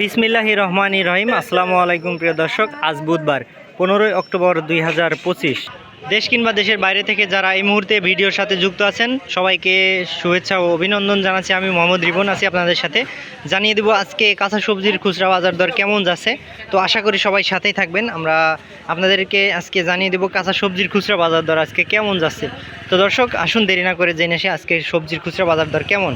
বিসমিল্লাহি রহমানি রহিম। আসসালামু আলাইকুম প্রিয় দর্শক, আজ বুধবার, পনেরোই অক্টোবর দুই হাজার পঁচিশ। দেশ কিংবা দেশের বাইরে থেকে যারা এই মুহূর্তে ভিডিওর সাথে যুক্ত আছেন, সবাইকে শুভেচ্ছা ও অভিনন্দন জানাচ্ছি। আমি মোহাম্মদ রিবন আছি আপনাদের সাথে। জানিয়ে দেবো আজকে কাঁচা সবজির খুচরা বাজার দর কেমন যাচ্ছে। তো আশা করি সবাই সাথেই থাকবেন। আমরা আপনাদেরকে আজকে জানিয়ে দেবো কাঁচা সবজির খুচরা বাজার দর আজকে কেমন যাচ্ছে। তো দর্শক, আসুন দেরি না করে জেনে আসি আজকে সবজির খুচরা বাজার দর কেমন।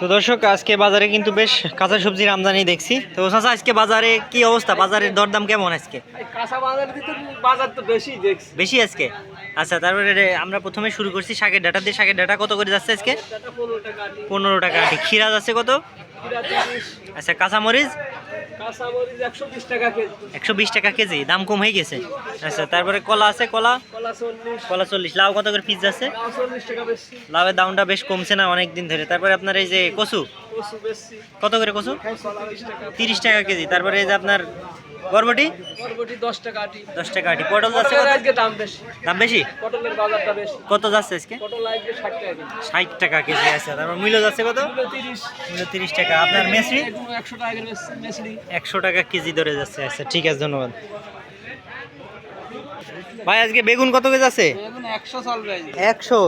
তো দর্শক আজকে বাজারে কিন্তু বেশ কাঁচা সবজির আমদানি দেখছি। তো চাচা আজকে বাজারে কি অবস্থা? বাজারের দরদাম কেমন আজকে? কাঁচা বাজার বাজার তো বেশি দেখছি। বেশি আজকে? আচ্ছা তারপরে আমরা প্রথমে শুরু করছি শাকের ডাটা দিয়ে। শাকের ডাটা কত করে যাচ্ছে আজকে? পনেরো টাকা। আটি পনেরো আছে যাচ্ছে কত? আচ্ছা কাঁচামরিচ? কাঁচা মরিচ একশো বিশ টাকা কেজি। দাম কম হয়ে গেছে। আচ্ছা তারপরে কলা আছে কলা? কলা চল্লিশ। লাউ কত করে পিস আছে? লাউয়ের দামটা বেশ কমছে না অনেক দিন ধরে। তারপরে আপনার এই যে কচু কত করে কচু? তিরিশ টাকা কেজি। তারপরে এই যে আপনার বরবটি? বরবটি দশ টাকা আটি। দশ টাকা আটি। পটল যাচ্ছে আজকে দাম বেশি। দাম বেশি? পটলের বাজারটা বেশি। কত যাচ্ছে আজকে? পটল আজকে ষাট টাকা কেজি। ষাট টাকা কেজি আছে। তারপর মূল্য যাচ্ছে কত? তিরিশ। মূল্য তিরিশ টাকা। আপনার মেসরি টাকা একশো টাকা কেজি ধরে যাচ্ছে। আচ্ছা ঠিক আছে ধন্যবাদ। ভাই আজকে বেগুন কত কেজি আছে? একশো।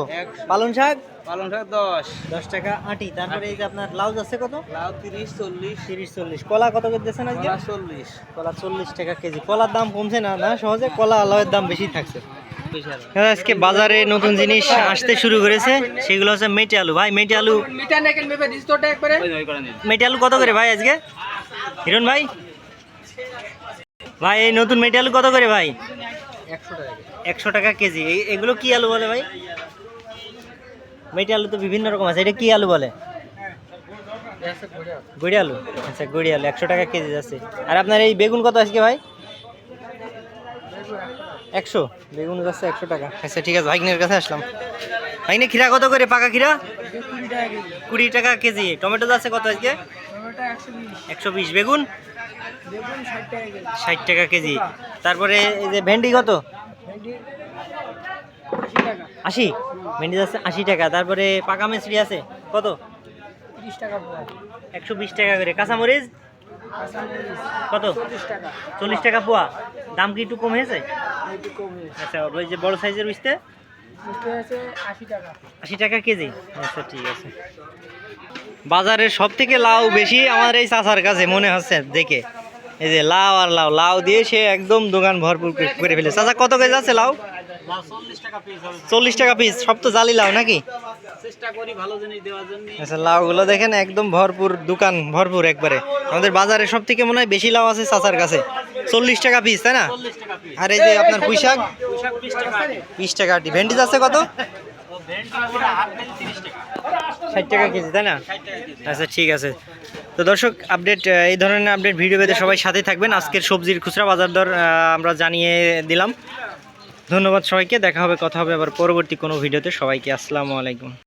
পালং শাক? পালং শাক দশ। দশ টাকা আটি। তারপরে এই যে আপনার লাউজ আছে কত? লাউ তিরিশ চল্লিশ। তিরিশ চল্লিশ। কলা কত করে দিচ্ছেন আজকে? কলা চল্লিশ। কলা চল্লিশ টাকা কেজি। কলার দাম কমছে না না সহজে কলা আলয়ের দাম বেশি থাকছে। হ্যাঁ, আজকে বাজারে নতুন জিনিস আসতে শুরু করেছে সেগুলো হচ্ছে মেটে আলু। ভাই মেটে আলু মেটে আলু কত করে ভাই আজকে? হিরণ ভাই? ভাই এই নতুন মেটে আলু কত করে ভাই? একশো টাকা কেজি। এগুলো কি আলু বলে ভাই? আলু তো বিভিন্ন রকম আছে। এটা আলু বলে? গুড়ি আলু। আচ্ছা গুড়ি আলু। একশো টাকা কেজি আর আপনার এই বেগুন কত আজকে ভাই? একশো। বেগুন যাচ্ছে একশো টাকা। আচ্ছা ঠিক আছে। ভাইগনের কাছে আসলাম। ভাইগনে খিরা কত করে? পাকা খিরা কুড়ি টাকা কেজি। টমেটো যাচ্ছে কত আজকে? একশো বিশ। বেগুন? বেগুন ষাট টাকা কেজি। তারপরে এই যে ভেন্ডি কত? ভেন্ডি আশি ভেন্ডি যাচ্ছে আশি টাকা। তারপরে পাকা মিস্ত্রি আছে? কত? টাকা পোয়া একশো বিশ টাকা করে। কাঁচামরিচ? কত? চল্লিশ টাকা। পোয়া। দাম কি একটু কম হয়েছে একটু কম হয়েছে আচ্ছা ওই যে বড় সাইজের উঠতে আছে আশি টাকা কেজি। আচ্ছা ঠিক আছে। বাজারের সব থেকে লাউ বেশি আমার এই চাচার কাছে মনে হচ্ছে দেখে। এই যে লাউ আর লাউ লাউ দিয়ে সে একদম দোকান ভরপুর করে- ফেলে চাচা কত কেজি আছে লাউ? চল্লিশ টাকা পিস সব তো জালি লাউ নাকি? আচ্ছা লাউগুলো দেখেন একদম ভরপুর দোকান ভরপুর একবারে। আমাদের বাজারে সব থেকে মনে হয় বেশি লাউ আছে চাচার কাছে। চল্লিশ টাকা পিস তাই না? আর এই যে আপনার পুঁই শাক বিশ টাকা আটি। ভেন্ডিজ আছে কত? ষাট টাকা কেজি, তাই না? আচ্ছা ঠিক আছে। তো দর্শক আপডেট এই ধরনের আপডেট ভিডিও পেতে সবাই সাথে থাকবেন। আজকের সবজির খুচরা বাজার দর আমরা জানিয়ে দিলাম। ধন্যবাদ সবাইকে। দেখা হবে, কথা হবে আবার পরবর্তী কোনো ভিডিওতে সবাইকে আসসালামু আলাইকুম।